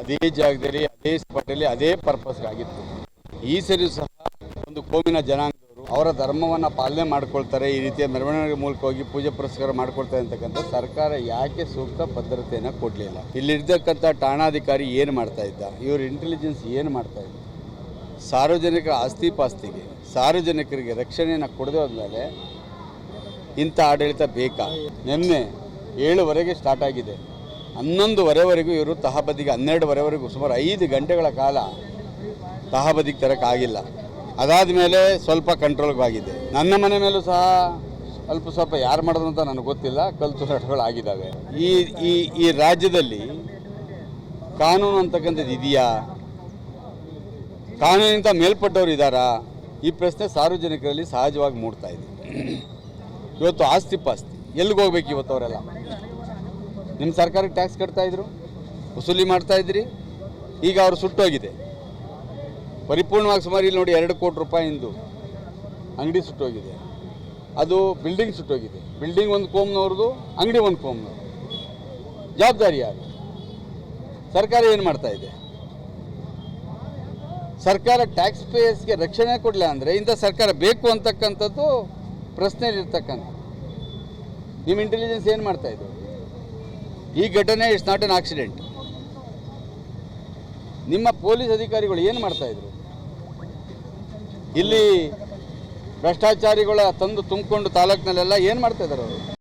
ಅದೇ ಜಾಗದಲ್ಲಿ, ಅದೇ ಸ್ಪಾಟಲ್ಲಿ ಅದೇ ಪರ್ಪಸ್ಗಾಗಿತ್ತು ಈ ಸರಿ ಸಹ ಒಂದು ಕೋಮಿನ ಜನಾಂಗದವರು ಅವರ ಧರ್ಮವನ್ನು ಪಾಲನೆ ಮಾಡ್ಕೊಳ್ತಾರೆ, ಈ ರೀತಿಯ ಮೆರವಣಿಗೆ ಮೂಲಕ ಹೋಗಿ ಪೂಜೆ ಪುರಸ್ಕಾರ ಮಾಡ್ಕೊಳ್ತಾರೆ ಅಂತಕ್ಕಂಥ ಸರ್ಕಾರ ಯಾಕೆ ಸೂಕ್ತ ಭದ್ರತೆಯನ್ನು ಕೊಡಲಿಲ್ಲ ಇಲ್ಲಿರ್ತಕ್ಕಂಥ ಠಾಣಾಧಿಕಾರಿ ಏನು ಮಾಡ್ತಾ ಇದ್ದ? ಇವರು ಇಂಟೆಲಿಜೆನ್ಸ್ ಏನು ಮಾಡ್ತಾ ಇದ್ದ? ಸಾರ್ವಜನಿಕರ ಆಸ್ತಿ ಪಾಸ್ತಿಗೆ, ಸಾರ್ವಜನಿಕರಿಗೆ ರಕ್ಷಣೆಯನ್ನು ಕೊಡದೆ ಹೋದ್ಮೇಲೆ ಇಂಥ ಆಡಳಿತ ಬೇಕಾ? ನಿನ್ನೆ ಏಳುವರೆಗೆ ಸ್ಟಾರ್ಟ್ ಆಗಿದೆ. ಹನ್ನೊಂದುವರೆವರೆಗೂ ಇವರು ತಹಬದಿಗೆ, ಹನ್ನೆರಡುವರೆವರೆಗೂ ಸುಮಾರು ಐದು ಗಂಟೆಗಳ ಕಾಲ ತಹಬದಿಗೆ ತರೋಕ್ಕಾಗಿಲ್ಲ ಅದಾದ ಮೇಲೆ ಸ್ವಲ್ಪ ಕಂಟ್ರೋಲ್ಗೆ ಆಗಿದೆ ನನ್ನ ಮನೆ ಮೇಲೂ ಸಹ ಅಲ್ಪ ಸ್ವಲ್ಪ ಯಾರು ಮಾಡಿದ್ರು ಅಂತ ನನಗೆ ಗೊತ್ತಿಲ್ಲ. ನಟಗಳು ಆಗಿದ್ದಾವೆ ಈ ಈ ಈ ರಾಜ್ಯದಲ್ಲಿ ಕಾನೂನು ಅಂತಕ್ಕಂಥದ್ದು ಇದೆಯಾ? ಕಾನೂನಿಂದ ಮೇಲ್ಪಟ್ಟವರು ಇದ್ದಾರಾ? ಈ ಪ್ರಶ್ನೆ ಸಾರ್ವಜನಿಕರಲ್ಲಿ ಸಹಜವಾಗಿ ಮೂಡ್ತಾ ಇದೆ. ಇವತ್ತು ಆಸ್ತಿ ಪಾಸ್ತಿ. ಎಲ್ಲಿಗೆ ಹೋಗ್ಬೇಕು ಇವತ್ತು ಅವರೆಲ್ಲ? ನಿಮ್ಮ ಸರ್ಕಾರಕ್ಕೆ ಟ್ಯಾಕ್ಸ್ ಕಟ್ತಾ ಇದ್ರು? ವಸೂಲಿ ಮಾಡ್ತಾ ಇದ್ರಿ? ಈಗ ಅವರು ಸುಟ್ಟೋಗಿದೆ. ಪರಿಪೂರ್ಣವಾಗಿ ಸುಮಾರು ಇಲ್ಲಿ ನೋಡಿ ಎರಡು ಕೋಟಿ ರೂಪಾಯಿ ಇಂದು ಅಂಗಡಿ ಸುಟ್ಟೋಗಿದೆ. ಅದು ಬಿಲ್ಡಿಂಗ್ ಸುಟ್ಟೋಗಿದೆ. ಬಿಲ್ಡಿಂಗ್ ಒಂದು ಕೋಮ್ನವ್ರದ್ದು ಅಂಗಡಿ ಒಂದು ಕೋಮ್ನವ್ರು ಜವಾಬ್ದಾರಿ ಯಾರು? ಸರ್ಕಾರ ಏನು ಮಾಡ್ತಾ ಇದೆ? ಸರ್ಕಾರ ಟ್ಯಾಕ್ಸ್ ಪೇಯರ್ಸ್ಗೆ ರಕ್ಷಣೆ ಕೊಡಲ ಅಂದರೆ ಇಂಥ ಸರ್ಕಾರ ಬೇಕು ಅಂತಕ್ಕಂಥದ್ದು ಪ್ರಶ್ನೆ ಇರ್ತಕ್ಕಂಥ ನಿಮ್ಮ ಇಂಟೆಲಿಜೆನ್ಸ್ ಏನು ಮಾಡ್ತಾ ಇದ್ರು ಈ ಘಟನೆ ಇಟ್ಸ್ ನಾಟ್ ಅನ್ ಆಕ್ಸಿಡೆಂಟ್ ನಿಮ್ಮ ಪೊಲೀಸ್ ಅಧಿಕಾರಿಗಳು ಏನು ಮಾಡ್ತಾ ಇದ್ರು? ಇಲ್ಲಿ ಭ್ರಷ್ಟಾಚಾರಿಗಳ ತಂದು ತುಂಬಿಕೊಂಡು ತಾಲೂಕಿನಲ್ಲೆಲ್ಲ ಏನು ಮಾಡ್ತಾ ಇದ್ದಾರೆ ಅವರು?